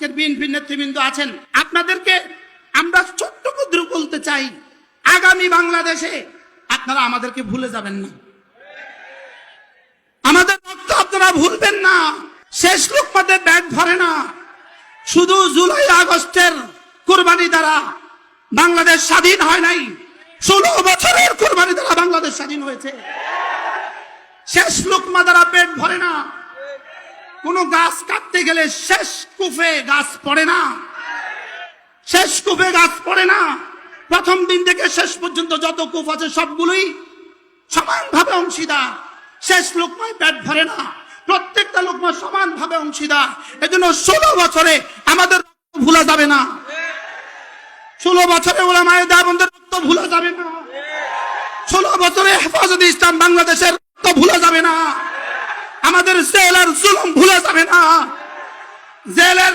আজকের বিএনপি নেতৃবৃন্দ আছেন, আপনাদেরকে আমরা ছোট্ট ক্ষুদ্র বলতে চাই, আগামী বাংলাদেশে আপনারা আমাদেরকে ভুলে যাবেন না। আমাদের রক্ত আপনারা ভুলবেন না, শেষ লোকমাতে ব্যাট ধরে না। শুধু জুলাই আগস্টের কোরবানি দ্বারা বাংলাদেশ স্বাধীন হয় নাই, ষোলো বছরের কোরবানি দ্বারা বাংলাদেশ স্বাধীন হয়েছে। শেষ লোকমা দ্বারা পেট ভরে না। কোনো গাছ কাটতে গেলে শেষ কুফে গাছ পড়ে না। শেষ কুফে গাছ পড়ে না। প্রথম দিন থেকে শেষ পর্যন্ত যত কুফ আছে সবগুলোই সমানভাবে অংশীদার। শেষ লোকমায় পেট ভরে না। প্রত্যেকটা লোকমা সমানভাবে অংশীদার। এজন্য ষোলো বছরে আমাদের ভুলা যাবে না। ষোলো বছরে ওরা মায়ের দেবন্ধের রক্ত ভুলা যাবে না। ষোলো বছরে হেফাজত ইসলাম বাংলাদেশের রক্ত ভুলা যাবে না। আমাদের জেলের জুলুম ভুলে যাবে না। জেলের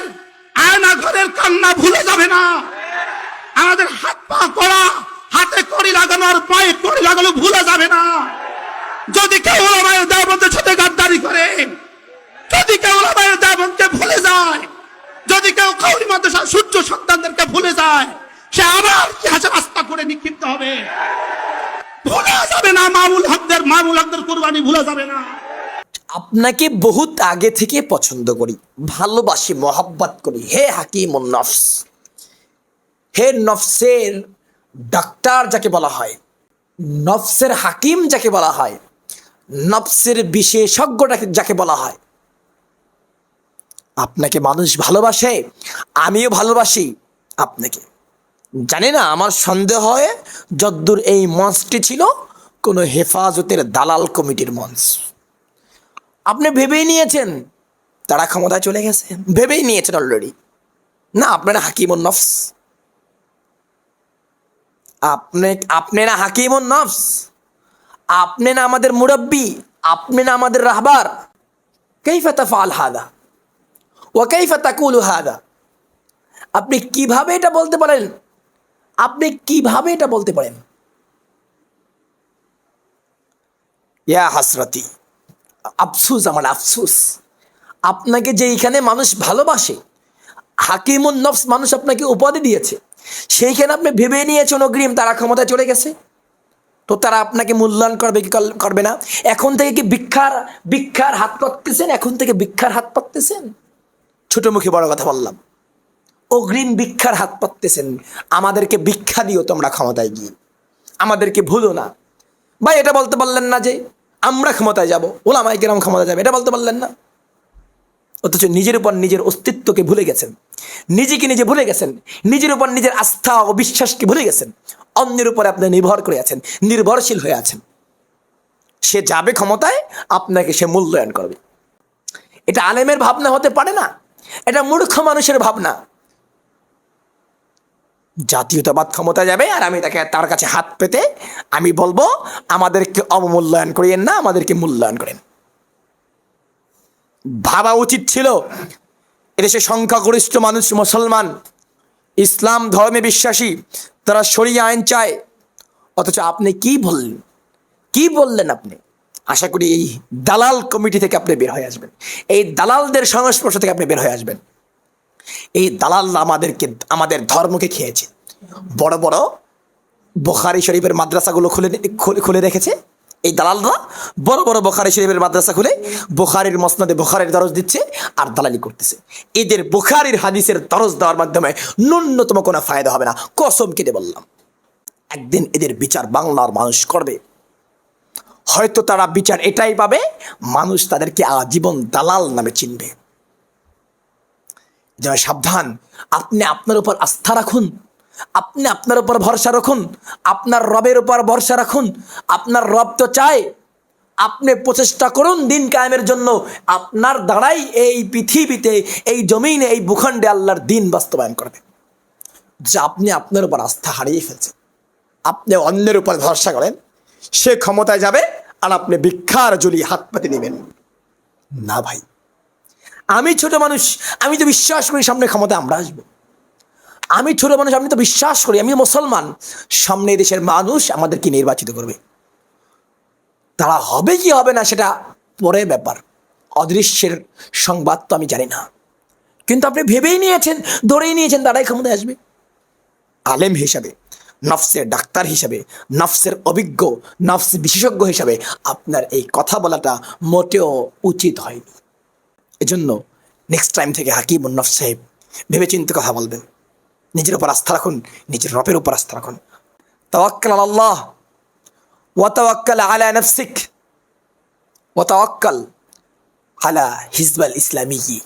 আয়না ঘরের কান্না ভুলে যাবে না। আমাদের হাত পা করা হাতে কড়ি লাগানো আর পায়ে কড়ি লাগানো ভুলে যাবে না। যদি কেউ ওলামায়ের দেবন্দের সাথে গাদ্দারি করে, যদি কেউ ওলামায়ের দেবনকে ভুলে যায়, যদি কেউ কৌরি মাদ্রাসা সূর্য সন্তানদেরকে ভুলে যায়, সে আবার ইতিহাসে রাস্তা করে নিক্ষিপ্ত হবে। ভুলে যাবে না মামুল হকদের মামুল হকদের কুরবানি ভুলে যাবে না। আপনাকে বহুত আগে থেকে পছন্দ করি, ভালোবাসি, মহাব্বত করি। হে হাকিম নফস। হে নফসের ডাক্তার যাকে বলা হয়, নফসের হাকিম যাকে বলা হয়, নফসের বিশেষজ্ঞ যাকে- যাকে বলা হয়। আপনাকে মানুষ ভালোবাসে, আমিও ভালোবাসি আপনাকে। জানি না, আমার সন্দেহ হয় যদ্দূর এই মঞ্চটি ছিল কোনো হেফাজতের দালাল কমিটির মঞ্চ। আপনি ভেবেই নিয়েছেন। তারা ক্ষমতায় চলে গেছে। ভেবেই নিয়েছেন অলরেডি না, আপনারা হাকিমুন নফস। আপনি আপনি না হাকিমুন নফস। আপনি না আমাদের মুরব্বী, আপনি না আমাদের রাহবার। কাইফা তাফআল হাদা? ওয়া কাইফা তাকুলু হাদা? আপনি কীভাবে এটা বলতে পারেন? আপনি কীভাবে এটা বলতে পারেন? ইয়া হাসরতি। আফসুস, আমার আফসুস। আপনাকে যে এইখানে মানুষ ভালোবাসে, হাকিমুন নফস মানুষ আপনাকে উপাধি দিয়েছে, সেইখানে আপনি ভেবে নিয়েছেন, অগ্রিম তারা ক্ষমতায় চলে গেছে? তো তারা আপনাকে মূল্যায়ন করবে কি কর- করবে না? এখন থেকে কি ভিক্ষার ভিক্ষার হাত পাততেছেন? এখন থেকে ভিক্ষার হাত পাততেছেন? ছোট মুখে বড় কথা বললাম। অগ্রিম ভিক্ষার হাত পাততেছেন। আমাদেরকে ভিক্ষা দিও তোমরা ক্ষমতায় গিয়ে। আমাদেরকে ভুলো না। ভাই, এটা বলতে পারলেন না যে আমরা ক্ষমতায় যাব ওলামাই কেরাম ক্ষমতায় যাবে, এটা বলতে পারলেন না। অথচ নিজের উপর নিজের অস্তিত্বকে ভুলে গেছেন, নিজেকে নিজে ভুলে গেছেন, নিজের উপর নিজের আস্থা ও বিশ্বাসকে ভুলে গেছেন, অন্যের উপরে আপনি নির্ভর করে আছেন, নির্ভরশীল হয়ে আছেন। সে যাবে ক্ষমতায়, আপনাকে সে মূল্যায়ন করবে। এটা আলেমের ভাবনা হতে পারে না, এটা মূর্খ মানুষের ভাবনা। জাতীয়তাবাদ ক্ষমতা যাবে আর আমি তাকে তার কাছে হাত পেতে আমি বলব, আমাদেরকে অবমূল্যায়ন করিয়েন না, আমাদেরকে মূল্যায়ন করেন। ভাবা উচিত ছিল, এদেশে সংখ্যাগরিষ্ঠ মানুষ মুসলমান, ইসলাম ধর্মে বিশ্বাসী, তারা সরিয়ে আইন চায়। অথচ আপনি কি বললেন? কি বললেন আপনি? আশা করি এই দালাল কমিটি থেকে আপনি বের হয়ে আসবেন। এই দালালদের সংস্পর্শ থেকে আপনি বের হয়ে আসবেন। এই দালাল আমাদেরকে, আমাদের ধর্মকে খেয়েছে। বড় বড় বোখারি শরীফের মাদ্রাসাগুলো খুলে খুলে- খুলে রেখেছে। এই দালালরা বড় বড় বোখারি শরীফের মাদ্রাসা খুলে বোখারির মসনদে বোখারির দরজ দিচ্ছে আর দালালি করতেছে। এদের বোখারির হাদিসের দরজ দেওয়ার মাধ্যমে ন্যূনতম কোনো ফায়দা হবে না। কসম কেটে বললাম। একদিন এদের বিচার বাংলার মানুষ করবে। হয়তো তারা বিচার এটাই পাবে, মানুষ তাদেরকে আজীবন দালাল নামে চিনবে। যেন সাবধান, আপনি আপনার উপর আস্থা রাখুন, আপনি আপনার উপর ভরসা রাখুন, আপনার রবের উপর ভরসা রাখুন, আপনার রব তো চায়, আপনি প্রচেষ্টা করুন দিন কায়েমের জন্য, আপনার দ্বারাই এই পৃথিবীতে, এই জমিনে, এই ভূখণ্ডে আল্লাহর দিন বাস্তবায়ন করবে। যে আপনি আপনার উপর আস্থা হারিয়ে ফেলছেন, আপনি অন্যের উপর ভরসা করেন, সে ক্ষমতায় যাবে আর আপনি ভিক্ষার জলিয়ে হাত পাতে নেবেন। না ভাই আমি ছোট মানুষ, আমি তো বিশ্বাস করি সামনে ক্ষমতা আমরা আসব। আমি ছোট মানুষ, আমি তো বিশ্বাস করি, আমি মুসলমান। সামনে দেশের মানুষ আমাদেরকে নির্বাচিত করবে। তারা হবে কি হবে না সেটা পরে ব্যাপার। অদৃশ্যের সংবাদ তো আমি জানি না। কিন্তু আপনি ভেবেই নিয়েছেন, ধরেই নিয়েছেন তারাই ক্ষমতায় আসবে। আলেম হিসাবে, নফসের ডাক্তার হিসাবে, নফসের অভিজ্ঞ, নফস বিশেষজ্ঞ হিসাবে আপনার এই কথা বলাটা মোটেও উচিত হয়নি। এজন্য নেক্সট টাইম থেকে হাকিম উন্নফ সাহেব ভেবেচিন্তে কথা বলবেন। নিজের উপর আস্থা রাখুন, নিজের রপের উপর আস্থা রাখুন। তাওয়াক্কাল আল্লাহ ওয়াতাওয়াক্কাল আলা নফসিক। ওয়াতাওয়াক্কাল আলা হিজবাল ইসলামী।